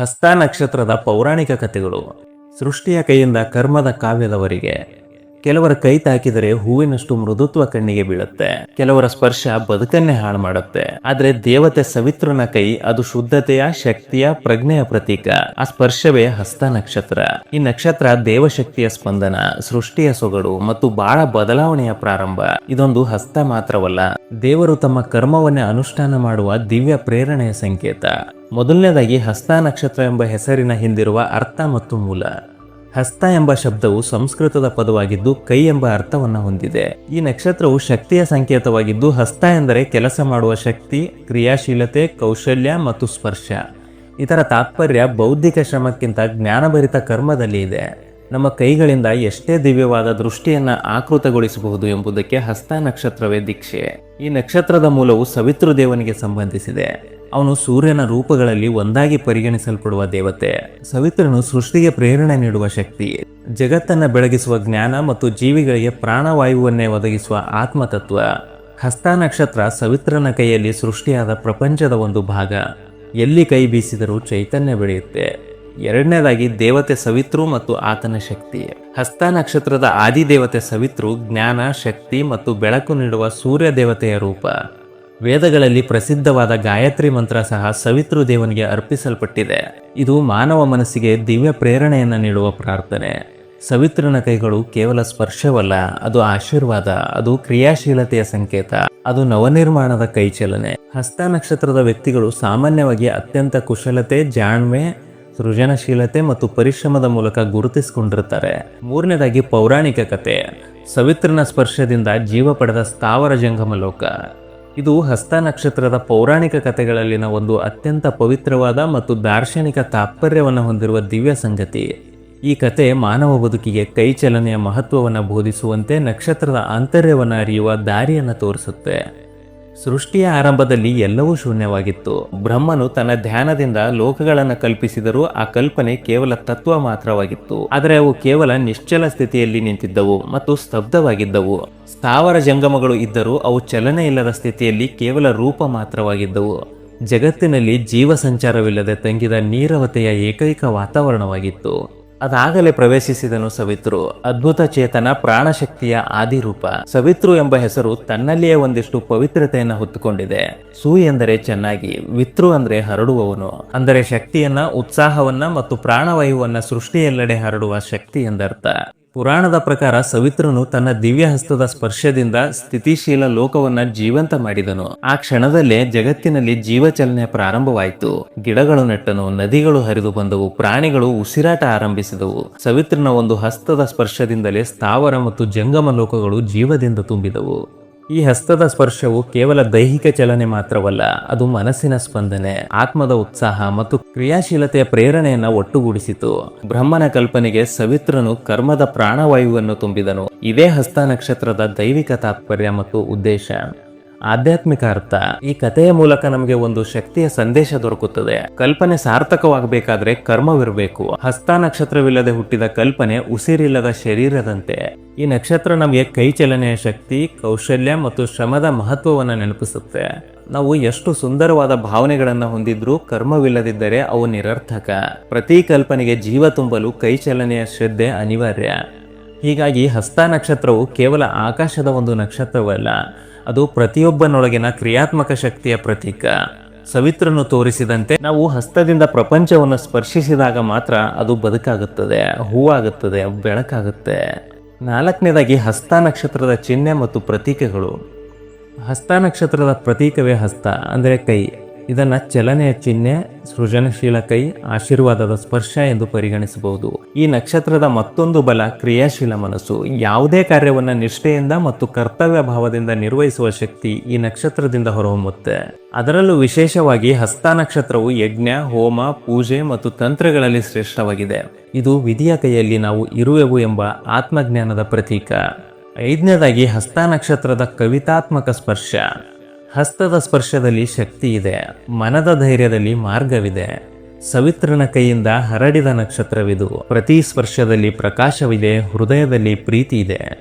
ಹಸ್ತ ನಕ್ಷತ್ರದ ಪೌರಾಣಿಕ ಕಥೆಗಳು. ಸೃಷ್ಟಿಯ ಕೈಯಿಂದ ಕರ್ಮದ ಕಾವ್ಯದವರಿಗೆ. ಕೆಲವರ ಕೈ ತಾಕಿದರೆ ಹೂವಿನಷ್ಟು ಮೃದುತ್ವ ಕಣ್ಣಿಗೆ ಬೀಳುತ್ತೆ. ಕೆಲವರ ಸ್ಪರ್ಶ ಬದುಕನ್ನೇ ಹಾಳು ಮಾಡುತ್ತೆ. ಆದ್ರೆ ದೇವತೆ ಸವಿತ್ರನ ಕೈ ಅದು ಶುದ್ಧತೆಯ, ಶಕ್ತಿಯ, ಪ್ರಜ್ಞೆಯ ಪ್ರತೀಕ. ಆ ಸ್ಪರ್ಶವೇ ಹಸ್ತ ನಕ್ಷತ್ರ. ಈ ನಕ್ಷತ್ರ ದೇವಶಕ್ತಿಯ ಸ್ಪಂದನ, ಸೃಷ್ಟಿಯ ಸೊಗಡು ಮತ್ತು ಬಹಳ ಬದಲಾವಣೆಯ ಪ್ರಾರಂಭ. ಇದೊಂದು ಹಸ್ತ ಮಾತ್ರವಲ್ಲ ದೇವರು ತಮ್ಮ ಕರ್ಮವನ್ನೇ ಅನುಷ್ಠಾನ ಮಾಡುವ ದಿವ್ಯ ಪ್ರೇರಣೆಯ ಸಂಕೇತ. ಮೊದಲನೇದಾಗಿ ಹಸ್ತ ನಕ್ಷತ್ರ ಎಂಬ ಹೆಸರಿನ ಹಿಂದಿರುವ ಅರ್ಥ ಮತ್ತು ಮೂಲ. ಹಸ್ತ ಎಂಬ ಶಬ್ದವು ಸಂಸ್ಕೃತದ ಪದವಾಗಿದ್ದು ಕೈ ಎಂಬ ಅರ್ಥವನ್ನು ಹೊಂದಿದೆ. ಈ ನಕ್ಷತ್ರವು ಶಕ್ತಿಯ ಸಂಕೇತವಾಗಿದ್ದು ಹಸ್ತ ಎಂದರೆ ಕೆಲಸ ಮಾಡುವ ಶಕ್ತಿ, ಕ್ರಿಯಾಶೀಲತೆ, ಕೌಶಲ್ಯ ಮತ್ತು ಸ್ಪರ್ಶ. ಇದರ ತಾತ್ಪರ್ಯ ಬೌದ್ಧಿಕ ಶ್ರಮಕ್ಕಿಂತ ಜ್ಞಾನಭರಿತ ಕರ್ಮದಲ್ಲಿ ಇದೆ. ನಮ್ಮ ಕೈಗಳಿಂದ ಎಷ್ಟೇ ದಿವ್ಯವಾದ ದೃಷ್ಟಿಯನ್ನು ಆಕೃತಗೊಳಿಸಬಹುದು ಎಂಬುದಕ್ಕೆ ಹಸ್ತ ನಕ್ಷತ್ರವೇ ದೀಕ್ಷೆ. ಈ ನಕ್ಷತ್ರದ ಮೂಲವು ಸವಿತೃ ದೇವನಿಗೆ ಸಂಬಂಧಿಸಿದೆ. ಅವನು ಸೂರ್ಯನ ರೂಪಗಳಲ್ಲಿ ಒಂದಾಗಿ ಪರಿಗಣಿಸಲ್ಪಡುವ ದೇವತೆ. ಸವಿತ್ರನು ಸೃಷ್ಟಿಗೆ ಪ್ರೇರಣೆ ನೀಡುವ ಶಕ್ತಿ. ಜಗತ್ತನ್ನ ಬೆಳಗಿಸುವ ಜ್ಞಾನ ಮತ್ತು ಜೀವಿಗಳಿಗೆ ಪ್ರಾಣವಾಯುವನ್ನೇ ಒದಗಿಸುವ ಆತ್ಮತತ್ವ. ಹಸ್ತ ನಕ್ಷತ್ರ ಸವಿತ್ರನ ಕೈಯಲ್ಲಿ ಸೃಷ್ಟಿಯಾದ ಪ್ರಪಂಚದ ಒಂದು ಭಾಗ. ಎಲ್ಲಿ ಕೈ ಬೀಸಿದರೂ ಚೈತನ್ಯ ಬೆಳೆಯುತ್ತೆ. ಎರಡನೇದಾಗಿ ದೇವತೆ ಸವಿತ್ರು ಮತ್ತು ಆತನ ಶಕ್ತಿ. ಹಸ್ತ ನಕ್ಷತ್ರದ ಆದಿದೇವತೆ ಸವಿತ್ರು ಜ್ಞಾನ, ಶಕ್ತಿ ಮತ್ತು ಬೆಳಕು ನೀಡುವ ಸೂರ್ಯ ದೇವತೆಯ ರೂಪ. ವೇದಗಳಲ್ಲಿ ಪ್ರಸಿದ್ಧವಾದ ಗಾಯತ್ರಿ ಮಂತ್ರ ಸಹ ಸವಿತ್ರು ದೇವನಿಗೆ ಅರ್ಪಿಸಲ್ಪಟ್ಟಿದೆ. ಇದು ಮಾನವ ಮನಸ್ಸಿಗೆ ದಿವ್ಯ ಪ್ರೇರಣೆಯನ್ನು ನೀಡುವ ಪ್ರಾರ್ಥನೆ. ಸವಿತ್ರನ ಕೈಗಳು ಕೇವಲ ಸ್ಪರ್ಶವಲ್ಲ, ಅದು ಆಶೀರ್ವಾದ, ಅದು ಕ್ರಿಯಾಶೀಲತೆಯ ಸಂಕೇತ, ಅದು ನವನಿರ್ಮಾಣದ ಕೈಚಲನೆ. ಹಸ್ತ ನಕ್ಷತ್ರದ ವ್ಯಕ್ತಿಗಳು ಸಾಮಾನ್ಯವಾಗಿ ಅತ್ಯಂತ ಕುಶಲತೆ, ಜಾಣ್ಮೆ ಸೃಜನಶೀಲತೆ ಮತ್ತು ಪರಿಶ್ರಮದ ಮೂಲಕ ಗುರುತಿಸಿಕೊಂಡಿರ್ತಾರೆ ಮೂರನೇದಾಗಿ ಪೌರಾಣಿಕ ಕತೆ. ಸವಿತ್ರನ ಸ್ಪರ್ಶದಿಂದ ಜೀವ ಪಡೆದ ಸ್ಥಾವರ ಜಂಗಮ ಲೋಕ. ಇದು ಹಸ್ತ ನಕ್ಷತ್ರದ ಪೌರಾಣಿಕ ಕಥೆಗಳಲ್ಲಿನ ಒಂದು ಅತ್ಯಂತ ಪವಿತ್ರವಾದ ಮತ್ತು ದಾರ್ಶನಿಕ ತಾತ್ಪರ್ಯವನ್ನು ಹೊಂದಿರುವ ದಿವ್ಯ ಸಂಗತಿ. ಈ ಕತೆ ಮಾನವ ಬದುಕಿಗೆ ಕೈ ಚಲನೆಯ ಮಹತ್ವವನ್ನು ಬೋಧಿಸುವಂತೆ ನಕ್ಷತ್ರದ ಆಂತರ್ಯವನ್ನು ಅರಿಯುವ ದಾರಿಯನ್ನು ತೋರಿಸುತ್ತೆ. ಸೃಷ್ಟಿಯ ಆರಂಭದಲ್ಲಿ ಎಲ್ಲವೂ ಶೂನ್ಯವಾಗಿತ್ತು. ಬ್ರಹ್ಮನು ತನ್ನ ಧ್ಯಾನದಿಂದ ಲೋಕಗಳನ್ನು ಕಲ್ಪಿಸಿದರೂ ಆ ಕಲ್ಪನೆ ಕೇವಲ ತತ್ವ ಮಾತ್ರವಾಗಿತ್ತು. ಆದರೆ ಅವು ಕೇವಲ ನಿಶ್ಚಲ ಸ್ಥಿತಿಯಲ್ಲಿ ನಿಂತಿದ್ದವು ಮತ್ತು ಸ್ತಬ್ಧವಾಗಿದ್ದವು. ಸ್ಥಾವರ ಜಂಗಮಗಳು ಇದ್ದರೂ ಅವು ಚಲನೆ ಇಲ್ಲದ ಸ್ಥಿತಿಯಲ್ಲಿ ಕೇವಲ ರೂಪ ಮಾತ್ರವಾಗಿದ್ದವು. ಜಗತ್ತಿನಲ್ಲಿ ಜೀವ ಸಂಚಾರವಿಲ್ಲದೆ ತಂಗಿದ ನೀರವತೆಯ ಏಕೈಕ ವಾತಾವರಣವಾಗಿತ್ತು. ಅದಾಗಲೇ ಪ್ರವೇಶಿಸಿದನು ಸವಿತ್ರು. ಅದ್ಭುತ ಚೇತನ, ಪ್ರಾಣಶಕ್ತಿಯ ಆದಿರೂಪ. ಸವಿತ್ರು ಎಂಬ ಹೆಸರು ತನ್ನಲ್ಲಿಯೇ ಒಂದಿಷ್ಟು ಪವಿತ್ರತೆಯನ್ನ ಹೊತ್ತುಕೊಂಡಿದೆ. ಸೂ ಎಂದರೆ ಚೆನ್ನಾಗಿ, ವಿತ್ರು ಅಂದ್ರೆ ಹರಡುವವನು. ಅಂದರೆ ಶಕ್ತಿಯನ್ನ, ಉತ್ಸಾಹವನ್ನ ಮತ್ತು ಪ್ರಾಣವಾಯುವನ್ನ ಸೃಷ್ಟಿಯೆಲ್ಲೆಡೆ ಹರಡುವ ಶಕ್ತಿ ಎಂದರ್ಥ. ಪುರಾಣದ ಪ್ರಕಾರ ಸವಿತ್ರನು ತನ್ನ ದಿವ್ಯ ಹಸ್ತದ ಸ್ಪರ್ಶದಿಂದ ಸ್ಥಿತಿಶೀಲ ಲೋಕವನ್ನ ಜೀವಂತ ಮಾಡಿದನು. ಆ ಕ್ಷಣದಲ್ಲೇ ಜಗತ್ತಿನಲ್ಲಿ ಜೀವಚಲನೆ ಪ್ರಾರಂಭವಾಯಿತು. ಗಿಡಗಳು ನೆಟ್ಟನು, ನದಿಗಳು ಹರಿದು ಬಂದವು, ಪ್ರಾಣಿಗಳು ಉಸಿರಾಟ ಆರಂಭಿಸಿದವು. ಸವಿತ್ರನ ಒಂದು ಹಸ್ತದ ಸ್ಪರ್ಶದಿಂದಲೇ ಸ್ಥಾವರ ಮತ್ತು ಜಂಗಮ ಲೋಕಗಳು ಜೀವದಿಂದ ತುಂಬಿದವು. ಈ ಹಸ್ತದ ಸ್ಪರ್ಶವು ಕೇವಲ ದೈಹಿಕ ಚಲನೆ ಮಾತ್ರವಲ್ಲ, ಅದು ಮನಸ್ಸಿನ ಸ್ಪಂದನೆ, ಆತ್ಮದ ಉತ್ಸಾಹ ಮತ್ತು ಕ್ರಿಯಾಶೀಲತೆಯ ಪ್ರೇರಣೆಯನ್ನ ಒಟ್ಟುಗೂಡಿಸಿತು. ಬ್ರಹ್ಮನ ಕಲ್ಪನೆಗೆ ಸವಿತ್ರನು ಕರ್ಮದ ಪ್ರಾಣವಾಯುವನ್ನು ತುಂಬಿದನು. ಇದೇ ಹಸ್ತ ನಕ್ಷತ್ರದ ದೈವಿಕ ತಾತ್ಪರ್ಯ ಮತ್ತು ಉದ್ದೇಶ. ಆಧ್ಯಾತ್ಮಿಕ ಅರ್ಥ. ಈ ಕಥೆಯ ಮೂಲಕ ನಮಗೆ ಒಂದು ಶಕ್ತಿಯ ಸಂದೇಶ ದೊರಕುತ್ತದೆ. ಕಲ್ಪನೆ ಸಾರ್ಥಕವಾಗಬೇಕಾದ್ರೆ ಕರ್ಮವಿರಬೇಕು. ಹಸ್ತ ನಕ್ಷತ್ರವಿಲ್ಲದೆ ಹುಟ್ಟಿದ ಕಲ್ಪನೆ ಉಸಿರಿಲ್ಲದ ಶರೀರದಂತೆ. ಈ ನಕ್ಷತ್ರ ನಮಗೆ ಕೈ ಚಲನೆಯ ಶಕ್ತಿ, ಕೌಶಲ್ಯ ಮತ್ತು ಶ್ರಮದ ಮಹತ್ವವನ್ನು ನೆನಪಿಸುತ್ತೆ. ನಾವು ಎಷ್ಟು ಸುಂದರವಾದ ಭಾವನೆಗಳನ್ನು ಹೊಂದಿದ್ರೂ ಕರ್ಮವಿಲ್ಲದಿದ್ದರೆ ಅವು ನಿರರ್ಥಕ. ಪ್ರತಿ ಕಲ್ಪನೆಗೆ ಜೀವ ತುಂಬಲು ಕೈ ಚಲನೆಯ ಶ್ರದ್ಧೆ ಅನಿವಾರ್ಯ. ಹೀಗಾಗಿ ಹಸ್ತ ನಕ್ಷತ್ರವು ಕೇವಲ ಆಕಾಶದ ಒಂದು ನಕ್ಷತ್ರವಲ್ಲ ಅದು ಪ್ರತಿಯೊಬ್ಬನೊಳಗಿನ ಕ್ರಿಯಾತ್ಮಕ ಶಕ್ತಿಯ ಪ್ರತೀಕ. ಸವಿತ್ರನು ತೋರಿಸಿದಂತೆ ನಾವು ಹಸ್ತದಿಂದ ಪ್ರಪಂಚವನ್ನು ಸ್ಪರ್ಶಿಸಿದಾಗ ಮಾತ್ರ ಅದು ಬದುಕಾಗುತ್ತದೆ, ಹೂವಾಗುತ್ತದೆ, ಬೆಳಕಾಗುತ್ತೆ. ನಾಲ್ಕನೇದಾಗಿ ಹಸ್ತ ನಕ್ಷತ್ರದ ಚಿಹ್ನೆ ಮತ್ತು ಪ್ರತೀಕಗಳು. ಹಸ್ತ ನಕ್ಷತ್ರದ ಪ್ರತೀಕವೇ ಹಸ್ತ, ಅಂದರೆ ಕೈ. ಇದನ್ನ ಚಲನೆಯ ಚಿಹ್ನೆ, ಸೃಜನಶೀಲ ಕೈ, ಆಶೀರ್ವಾದದ ಸ್ಪರ್ಶ ಎಂದು ಪರಿಗಣಿಸಬಹುದು. ಈ ನಕ್ಷತ್ರದ ಮತ್ತೊಂದು ಬಲ ಕ್ರಿಯಾಶೀಲ ಮನಸ್ಸು. ಯಾವುದೇ ಕಾರ್ಯವನ್ನು ನಿಷ್ಠೆಯಿಂದ ಮತ್ತು ಕರ್ತವ್ಯ ಭಾವದಿಂದ ನಿರ್ವಹಿಸುವ ಶಕ್ತಿ ಈ ನಕ್ಷತ್ರದಿಂದ ಹೊರಹೊಮ್ಮುತ್ತೆ. ಅದರಲ್ಲೂ ವಿಶೇಷವಾಗಿ ಹಸ್ತ ನಕ್ಷತ್ರವು ಯಜ್ಞ, ಹೋಮ, ಪೂಜೆ ಮತ್ತು ತಂತ್ರಗಳಲ್ಲಿ ಶ್ರೇಷ್ಠವಾಗಿದೆ. ಇದು ವಿಧಿಯ ಕೈಯಲ್ಲಿ ನಾವು ಇರುವೆವು ಎಂಬ ಆತ್ಮಜ್ಞಾನದ ಪ್ರತೀಕ. ಐದನೇದಾಗಿ ಹಸ್ತ ನಕ್ಷತ್ರದ ಕವಿತಾತ್ಮಕ ಸ್ಪರ್ಶ. ಹಸ್ತದ ಸ್ಪರ್ಶದಲ್ಲಿ ಶಕ್ತಿ ಇದೆ, ಮನದ ಧೈರ್ಯದಲ್ಲಿ ಮಾರ್ಗವಿದೆ. ಸವಿತ್ರನ ಕೈಯಿಂದ ಹರಡಿದ ನಕ್ಷತ್ರವಿದು. ಪ್ರತಿ ಸ್ಪರ್ಶದಲ್ಲಿ ಪ್ರಕಾಶವಿದೆ, ಹೃದಯದಲ್ಲಿ ಪ್ರೀತಿ ಇದೆ.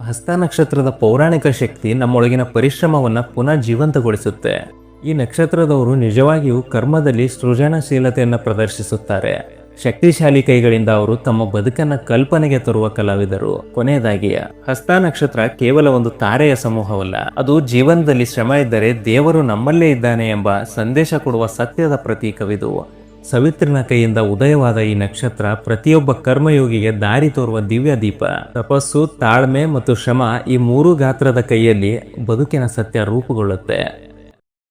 ಹಸ್ತ ನಕ್ಷತ್ರದ ಪೌರಾಣಿಕ ಶಕ್ತಿ ನಮ್ಮೊಳಗಿನ ಪರಿಶ್ರಮವನ್ನು ಪುನಃ ಜೀವಂತಗೊಳಿಸುತ್ತೆ. ಈ ನಕ್ಷತ್ರದವರು ನಿಜವಾಗಿಯೂ ಕರ್ಮದಲ್ಲಿ ಸೃಜನಶೀಲತೆಯನ್ನು ಪ್ರದರ್ಶಿಸುತ್ತಾರೆ. ಶಕ್ತಿಶಾಲಿ ಕೈಗಳಿಂದ ಅವರು ತಮ್ಮ ಬದುಕನ್ನ ಕಲ್ಪನೆಗೆ ತರುವ ಕಲಾವಿದರು. ಕೊನೆಯದಾಗಿ, ಹಸ್ತ ನಕ್ಷತ್ರ ಕೇವಲ ಒಂದು ತಾರೆಯ ಸಮೂಹವಲ್ಲ, ಅದು ಜೀವನದಲ್ಲಿ ಶ್ರಮ ಇದ್ದರೆ ದೇವರು ನಮ್ಮಲ್ಲೇ ಇದ್ದಾನೆ ಎಂಬ ಸಂದೇಶ ಕೊಡುವ ಸತ್ಯದ ಪ್ರತೀಕವಿದು. ಸವಿತ್ರನ ಕೈಯಿಂದ ಉದಯವಾದ ಈ ನಕ್ಷತ್ರ ಪ್ರತಿಯೊಬ್ಬ ಕರ್ಮಯೋಗಿಗೆ ದಾರಿ ತೋರುವ ದಿವ್ಯ ದೀಪ. ತಪಸ್ಸು, ತಾಳ್ಮೆ ಮತ್ತು ಶ್ರಮ ಈ ಮೂರು ಗಾತ್ರದ ಕೈಯಲ್ಲಿ ಬದುಕಿನ ಸತ್ಯ ರೂಪುಗೊಳ್ಳುತ್ತೆ.